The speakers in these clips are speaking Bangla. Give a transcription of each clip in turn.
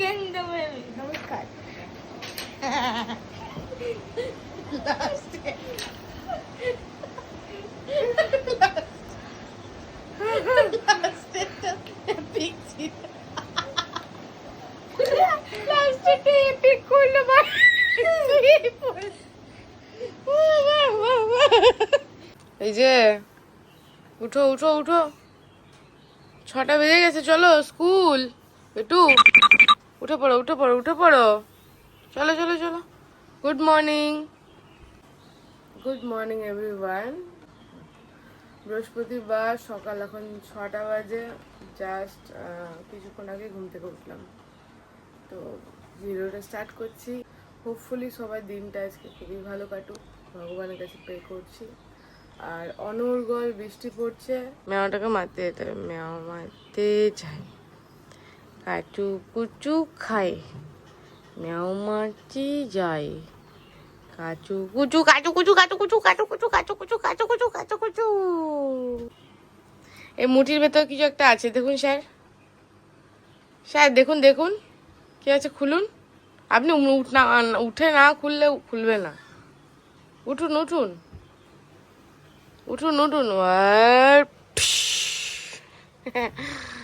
কেন্দ্র নমস্কার এই যে উঠো উঠো উঠো। ছটা বেজে গেছে চলো স্কুল। একটু উঠে পড়ো উঠে পড়ো উঠে পড়ো। চলো চলো চলো। Good morning good morning everyone বৃহস্পতিবার সকাল এখন ছটা বাজে। জাস্ট কিছুক্ষণ আগে ঘুম থেকে উঠলাম। তো ভিডিওটা স্টার্ট করছি। হোপফুলি সবার দিনটা আজকে খুবই ভালো কাটুক। ভগবানের কাছে প্রে করছি। আর অনর্গল বৃষ্টি পড়ছে। মেয়াটাকে মারতে যেতে হবে মেয়া মারতে যাই কাচু কুচু খাই মেয়াও যাই কাচু কুচু কাচু কুচু কাচু কুচু কাচু কুচু কাচু কুচু কাচু কুচু কাচু কুচু। এই মুঠির ভেতর কিছু একটা আছে, দেখুন স্যার। স্যার, দেখুন দেখুন। কি আছে, খুলুন। আপনি না উঠে না খুললে খুলবে না। উঠুন উঠুন। উঠুন উঠুন। আর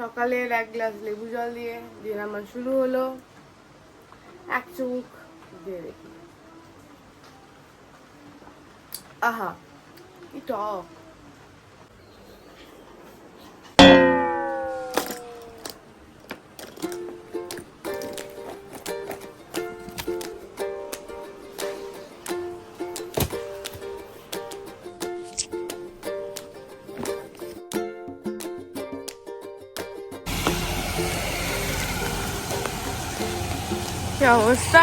সকালের এক গ্লাস লেবু জল দিয়ে দিন আমার শুরু হলো। এক চুমুক দিয়ে দেখি। আহা, কি টক। কি অবস্থা?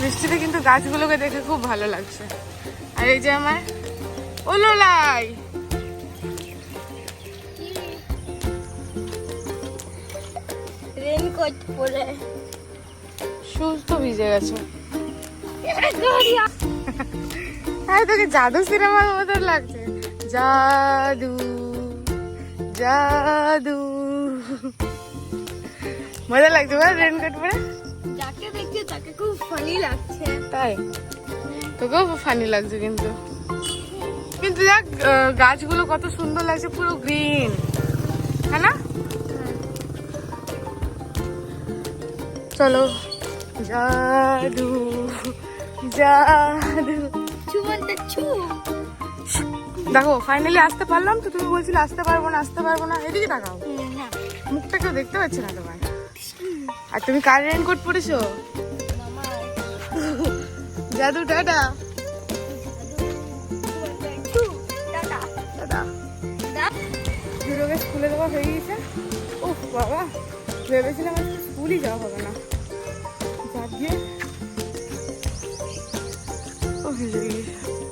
বৃষ্টিতে কিন্তু গাছগুলোকে দেখে খুব ভালো লাগছে। আর এই যে আমার ওলোলাই রেনকোট পরে। শুজ তো ভিজে গেছে। হ্যাঁ তোকে জাদু সিনেমার মতো লাগছে। জাদু জাদু। মজা লাগছে বল রেনকোট পরে? খুব ফানি লাগছে। তাই? তোকেও ফানি লাগছে কিন্তু। কিন্তু দেখ গাছগুলো কত সুন্দর লাগছে পুরো গ্রিন হ্যাঁ না? চলো জাদু জাদু। চুমনটা চু দেখো ফাইনালি আসতে পারলাম তো তুমি বলছিলে আসতে পারব না আসতে পারব না। এদিকে তাকাও। মুখটা কেউ দেখতে পাচ্ছে না তোমার? আর তুমি কার রেনকোট পরেছো? জাদু, টাটা। চু টাটা। টাটা দা হিরোকে স্কুলে দেওয়া হয়ে গেছে। ও বাবা। ভেবেছিলাম আজকে স্কুলই যাওয়া হবে না। যাক গিয়ে। ও ভিজে গিয়েছে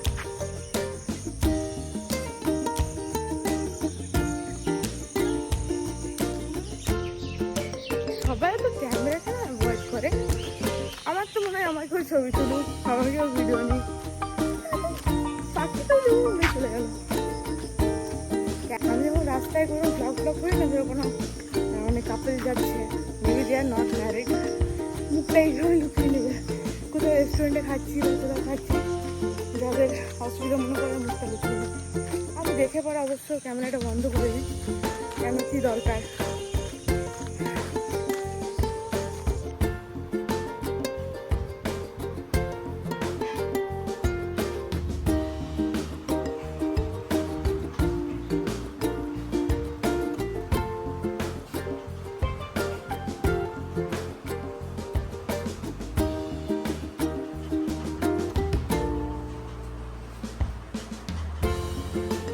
ছবি তুলুক, আমাকেও ভিডিও নিক। পাখি তো চলে গেল। আমি যখন রাস্তায় কোনো ব্লগ ব্লগ করি না ধরো কোনো মানে কাপল যাচ্ছে maybe they are not married মুখটা এইভাবে লুকিয়ে নেবে। কোথাও রেস্টুরেন্টে খাচ্ছি কোথাও খাচ্ছি। যাদের অসুবিধা মনে করে মুখটা লুকিয়ে নেবে। আমি দেখে পরে অবশ্য ক্যামেরাটা বন্ধ করে দিই কেন কি দরকার।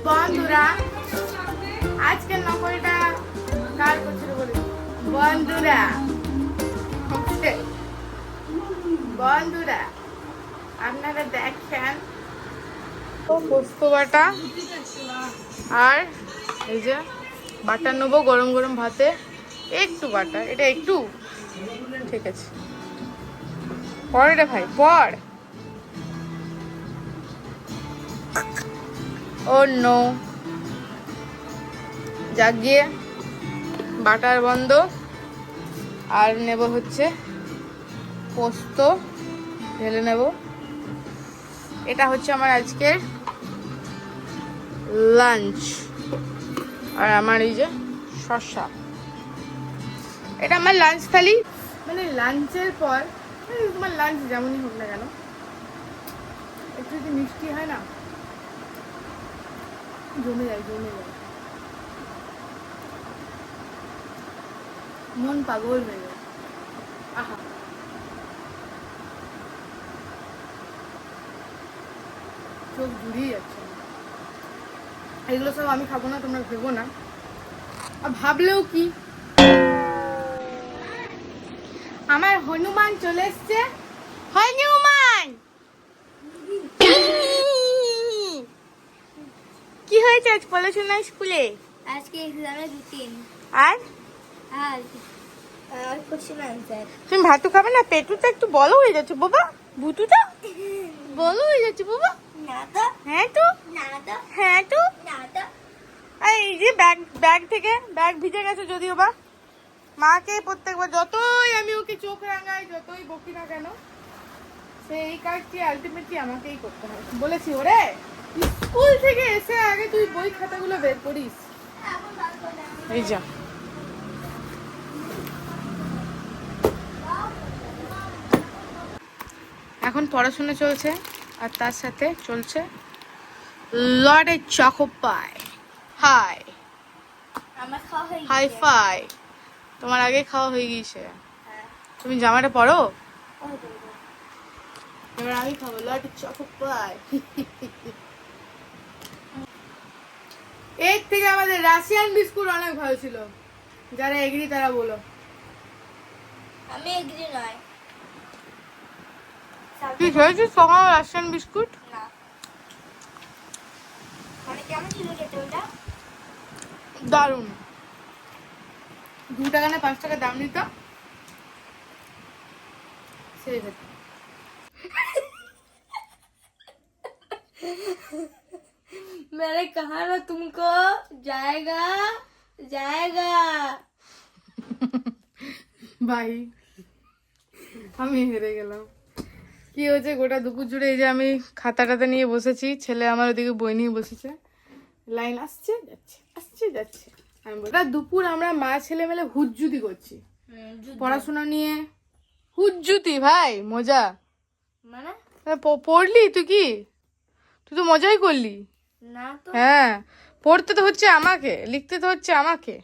বন্ধুরা আজকে নকলটা কার করছিল বলে? বন্ধুরা। বন্ধুরা, আপনারা দেখেন পোস্ত বাটা আর এই যে বাটা নেব গরম গরম ভাতে। একটু বাটা, এটা একটু। ঠিক আছে। পড় রে ভাই পড় ও নো যাক গিয়ে বাটার বন্ধ। আর নেব হচ্ছে পোস্ত। ঢেলে নেব। এটা হচ্ছে আমার আজকের লাঞ্চ আর আমার এই যে শসা। এটা আমার লাঞ্চ থালি। মানে লাঞ্চের পর মানে তোমার লাঞ্চ যেমনই হোক না কেন, একটু যদি মিষ্টি হয় না জমে যায় জমে যায়। মন পাগল হয়ে যায়। আহা। চোখ জুড়িয়ে যাচ্ছে। এগুলো সব আমি খাব না, তোমরা ভেবো না। আর ভাবলেও কি? আমার হনুমান চলে এসছে। হনুমান কি হয়েছে আজ পড়াশোনা স্কুলে? আজকে এক্সামে দু তিন আর? আর? তুমি ভাতু খাবে না? পেটুটা একটু বড় হয়ে যাচ্ছে বাবা। বুতুটা বড় হয়ে যাচ্ছে বাবা। না তো হ্যাঁ তো। না তো হ্যাঁ তো। না তো এই যে ব্যাগ ব্যাগ থেকে ব্যাগ ভিজে গেছে যদিও বা। মাকে প্রত্যেকবার যতই আমি ওকে চোখ রাঙাই যতই বকি না কেন সে এই কাজটি আলটিমেটলি আমাকেই করতে হয়। বলেছি ওরে! থেকে এসে আগে তুই বই খাতাগুলো বের করিস। এই যা। এখন পড়াশোনা চলছে আর তার সাথে চলছে লর্ডের চকোপাই। হাই। হাই। ফাই। তোমার আগে খাওয়া হয়ে গিয়েছে। হ্যাঁ। তুমি জামাটা পরো? এবার আমি খাব লর্ডের চকোপাই। এর থেকে আমাদের রাশিয়ান বিস্কুট অনেক ভালো ছিল। যারা এগ্রি তারা বলো। আমি এগ্রি নয়। কি খেয়েছিস সকাল রাশিয়ান বিস্কুট? না। মানে কেমন ছিল খেতে ওটা? দারুণ। দু টাকা না পাঁচ টাকা দাম নিত। সেই मैंने कहा ना तुमको जाएगा जाएगा ভাই আমি হেরে গেলাম কি হয়েছে গোটা দুপুর জুড়ে এই যে আমি খাতা টাতা নিয়ে বসেছি ছেলে আমার ওদিকে বই নিয়ে বসেছে লাইন আসছে যাচ্ছে আসছে যাচ্ছে আমি বলি, গোটা দুপুর আমরা মা ছেলে মেলে হুজ্জুতি করছি পড়াশোনা নিয়ে হুজ্জুতি ভাই মজা মানে তা প- পড়লি তুই কি তুই তো মজাই করলি না তো হ্যাঁ পড়তে তো হচ্ছে আমাকে লিখতে তো হচ্ছে আমাকে।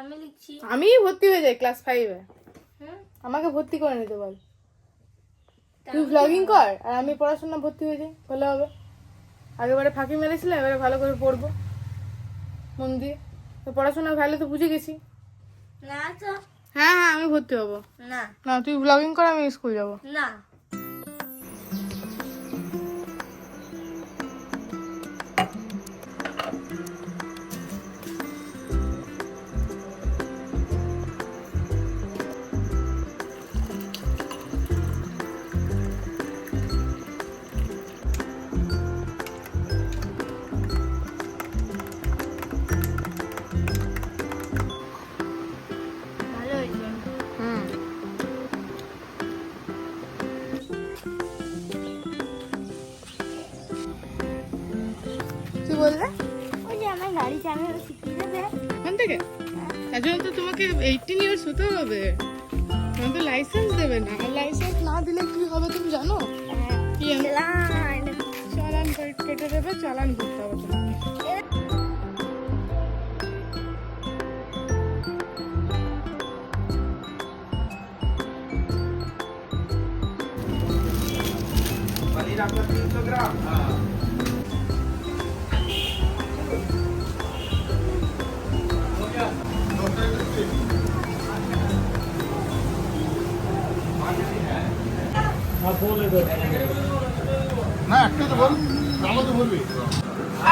আমি লিখছি। আমিই ভর্তি হয়ে যাই ক্লাস ফাইভে আমাকে ভর্তি করে নিতে বল। তুই ভ্লগিং কর আর আমি পড়াশোনা ভর্তি হয়ে যাই ভালো হবে। আগেবারে ফাঁকি মেরেছিলাম এবারে ভালো করে পড়ব। মন দিয়ে। তো পড়াশোনা ভালো তো বুঝে গেছি। না তো। হ্যাঁ হ্যাঁ আমি ভর্তি হব। না। না তুই ভ্লগিং কর আমি স্কুল যাব। না। বললে? ওই যে আমার গাড়ি চালানো শিখিয়ে দেবে। ওখান থেকে? তার জন্য তো তোমাকে এইটিন ইয়ার্স হতে হবে। তোমার তো লাইসেন্স দেবে না। আর লাইসেন্স না দিলে কি হবে তুমি জানো? চালান। কেটে- দেবে চালান করতে হবে তোমাকে।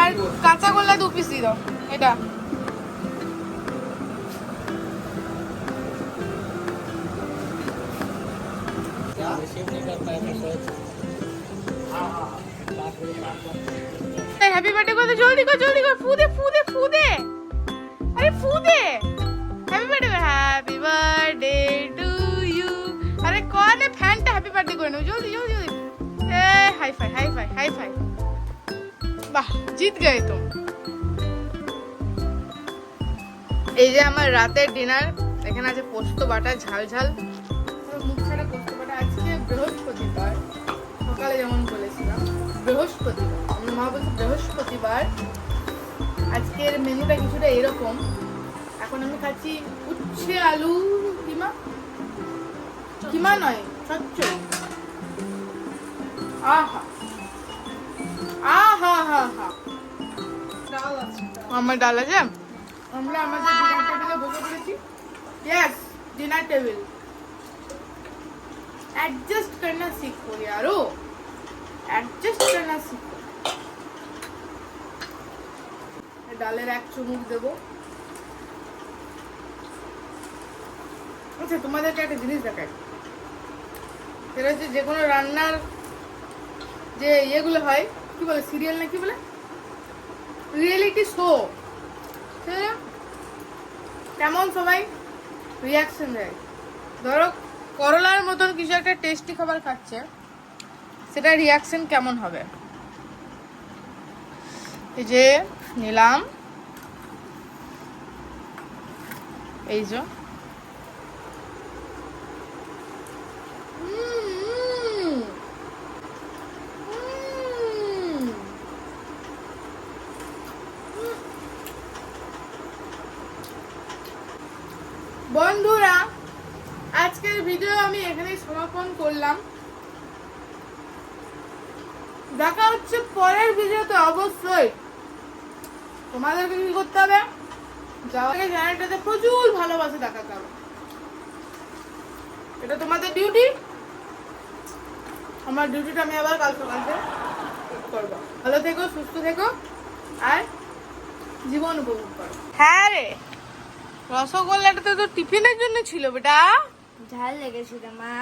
আর কাঁচা গোল্লা দু পিস দাও, এটা। হ্যাপি বার্থডে করতে জলদি কর জলদি কর, ফু দে ফু দে ফু দে। আরে, ফু করে নেব জলদি জলদি জলদি। High five high five high five বাহ, জিত গে তুম এই যে আমার রাতের ডিনার এখানে আছে পোস্ত বাটা, ঝাল ঝাল। মুখ পোস্ত বাটা আজকে বৃহস্পতিবার। সকালে যেমন বলেছিলাম, বৃহস্পতিবার। আমার মা বলছে বৃহস্পতিবার। আজকের মেনুটা কিছুটা এরকম। এখন আমি খাচ্ছি উচ্ছে আলু কিমা। কিমা নয় চচ্চড়ি আহা আহা হা হা ডাল আছে আমার ডাল আছে আমরা আমাদের ডিনার টেবিলে বসে পড়েছি यस डिनर टेबल एडजस्ट करना सीखो यारो एडजस्ट करना सीखो ডালের এক চুমুক দেব আচ্ছা তোমাদেরকে একটা জিনিস দেখাই সেটা হচ্ছে যে কোনো রান্নার যে ইয়েগুলো হয়, কি বলে সিরিয়াল না কি বলে? রিয়েলিটি শো কেমন সবাই রিয়াকশন দেয়? ধরো, করলার মতন কিছু একটা টেস্টি খাবার খাচ্ছে সেটা রিয়াকশন কেমন হবে? এই যে নিলাম। এই যে উম, উম, বন্ধুরা আজকের ভিডিও আমি এখানেই সমাপন করলাম। দেখা হচ্ছে পরের ভিডিওতে অবশ্যই। তোমাদেরকে কি করতে হবে? যাওয়ার আগে প্রচুর ভালোবাসা দেখাতে হবে। এটা তোমাদের ডিউটি আমার ডিউটিটা আমি আবার কাল সকালে করব। ভালো থেকো, সুস্থ থেকো, আর জীবন উপভোগ করো। হ্যাঁ রে। রসগোল্লাটা তো টিফিনের জন্য ছিল বেটা। ঝাল লেগেছিল মা।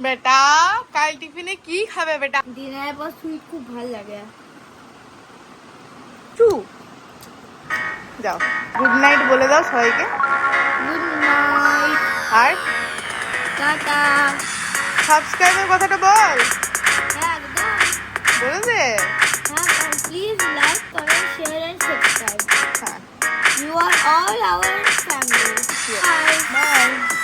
বেটা কাল টিফিনে কি খাবে বেটা? ডিনারের পর সুইট খুব ভালো লাগে। চু। যাও গুড নাইট বলে দাও সবাইকে। গুড নাইট আর? টাটা। সাবস্ক্রাইবের কথাটা বল। হ্যাঁ একদম বলে দে হ্যাঁ please like comment share and subscribe হ্যাঁ। You are all our family. Bye. Bye